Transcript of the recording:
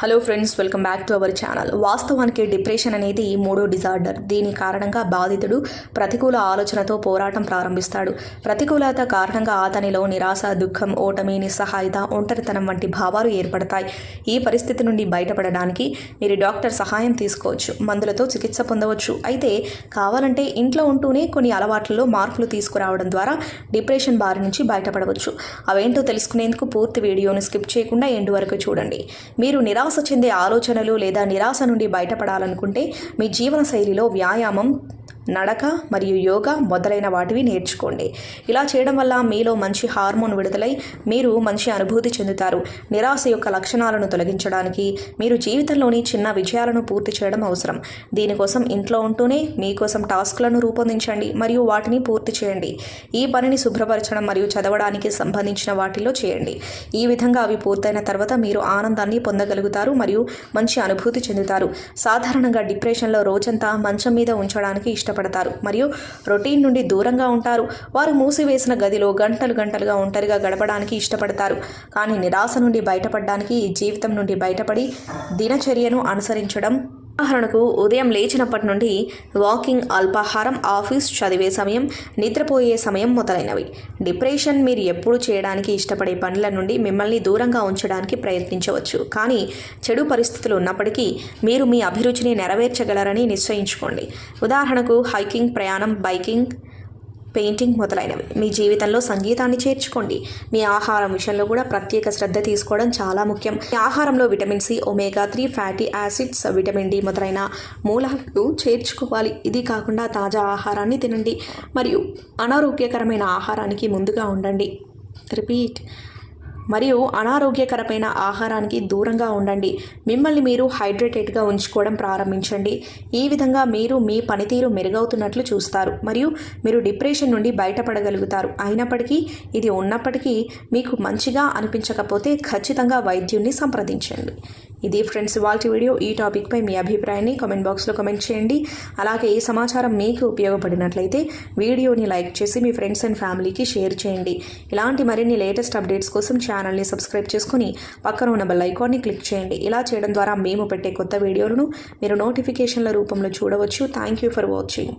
Hello friends welcome back to our channel వాస్తవానికి depression అనేది మూడో డిజార్డర్ దీని కారణంగా బాధితుడు ప్రతికూల ఆలోచనతో పోరాటం ప్రారంభిస్తాడు. ప్రతికూలత కారణంగా అతనిలో నిరాశ దుఃఖం ఓటమి నిస్సహాయత ఒంటరితనం వంటి భావాలు ఏర్పడతాయి. ఈ పరిస్థితి నుండి బయటపడడానికి మీరు డాక్టర్ సహాయం తీసుకోవచ్చు. మందులతో చికిత్స పొందవచ్చు. అయితే కావాలంటే ఇంట్లో ఉంటూనే కొన్ని అలవాట్లలో మార్పులు తీసుకురావడం ద్వారా డిప్రెషన్ బారి నుంచి బయటపడవచ్చు. అవేంటో తెలుసుకునేందుకు పూర్తి వీడియోను స్కిప్ చేయకుండా ఎండు వరకు చూడండి. మీరు నిరా నిరాశ చెందే ఆలోచనలు లేదా నిరాశ నుండి బయటపడాలనుకుంటే మీ జీవన శైలిలో వ్యాయామం నడక మరియు యోగా మొదలైన వాటివి నేర్చుకోండి. ఇలా చేయడం వల్ల మీలో మంచి హార్మోన్ విడుదలై మీరు మంచి అనుభూతి చెందుతారు. నిరాశ యొక్క లక్షణాలను తొలగించడానికి మీరు జీవితంలోని చిన్న విజయాలను పూర్తి చేయడం అవసరం. దీనికోసం ఇంట్లో ఉంటూనే మీకోసం టాస్క్లను రూపొందించండి మరియు వాటిని పూర్తి చేయండి. ఈ పనిని శుభ్రపరచడం మరియు చదవడానికి సంబంధించిన వాటిలో చేయండి. ఈ విధంగా అవి పూర్తయిన తర్వాత మీరు ఆనందాన్ని పొందగలుగుతారు మరియు మంచి అనుభూతి చెందుతారు. సాధారణంగా డిప్రెషన్లో రోజంతా మంచం మీద ఉంచడానికి ఇష్టపడతారు మరియు రొటీన్ నుండి దూరంగా ఉంటారు. వారు మూసివేసిన గదిలో గంటలు గంటలుగా ఒంటరిగా గడపడానికి ఇష్టపడతారు. కానీ నిరాశ నుండి బయటపడడానికి జీవితం నుండి బయటపడి దినచర్యను అనుసరించడం ఉదాహరణకు ఉదయం లేచినప్పటి నుండి వాకింగ్ అల్పాహారం ఆఫీస్ చదివే సమయం నిద్రపోయే సమయం మొదలైనవి. డిప్రెషన్ మీరు ఎప్పుడు చేయడానికి ఇష్టపడే పనుల నుండి మిమ్మల్ని దూరంగా ఉంచడానికి ప్రయత్నించవచ్చు. కానీ చెడు పరిస్థితులు ఉన్నప్పటికీ మీరు మీ అభిరుచిని నెరవేర్చగలరని నిశ్చయించుకోండి. ఉదాహరణకు హైకింగ్ ప్రయాణం బైకింగ్ పెయింటింగ్ మొదలైనవి. మీ జీవితంలో సంగీతాన్ని చేర్చుకోండి. మీ ఆహారం విషయంలో కూడా ప్రత్యేక శ్రద్ధ తీసుకోవడం చాలా ముఖ్యం. మీ ఆహారంలో vitamin C omega three fatty acids vitamin D మొదలైన మూలాలు చేర్చుకోవాలి. ఇది కాకుండా తాజా ఆహారాన్ని తినండి. మరియు అనారోగ్యకరమైన ఆహారానికి ముందుగా ఉండండి. రిపీట్. మరియు అనారోగ్యకరమైన ఆహారానికి దూరంగా ఉండండి. మిమ్మల్ని మీరు హైడ్రేటెడ్గా ఉంచుకోవడం ప్రారంభించండి. ఈ విధంగా మీరు మీ పనితీరు మెరుగవుతున్నట్లు చూస్తారు మరియు మీరు డిప్రెషన్ నుండి బయటపడగలుగుతారు. అయినప్పటికీ ఇది ఉన్నప్పటికీ మీకు మంచిగా అనిపించకపోతే ఖచ్చితంగా వైద్యున్ని సంప్రదించండి. ఇది ఫ్రెండ్స్ వాళ్ళ వీడియో. ఈ టాపిక్పై మీ అభిప్రాయాన్ని కామెంట్ బాక్స్లో కామెంట్ చేయండి. అలాగే ఈ సమాచారం మీకు ఉపయోగపడినట్లయితే వీడియోని లైక్ చేసి మీ ఫ్రెండ్స్ అండ్ ఫ్యామిలీకి షేర్ చేయండి. ఇలాంటి మరిన్ని లేటెస్ట్ అప్డేట్స్ కోసం ఛానల్ని సబ్స్క్రైబ్ చేసుకుని పక్కన ఉన్న బెల్ ఐకాన్ని క్లిక్ చేయండి. ఇలా చేయడం ద్వారా మేము పెట్టే కొత్త వీడియోలను మీరు నోటిఫికేషన్ల రూపంలో చూడవచ్చు. Thank you for watching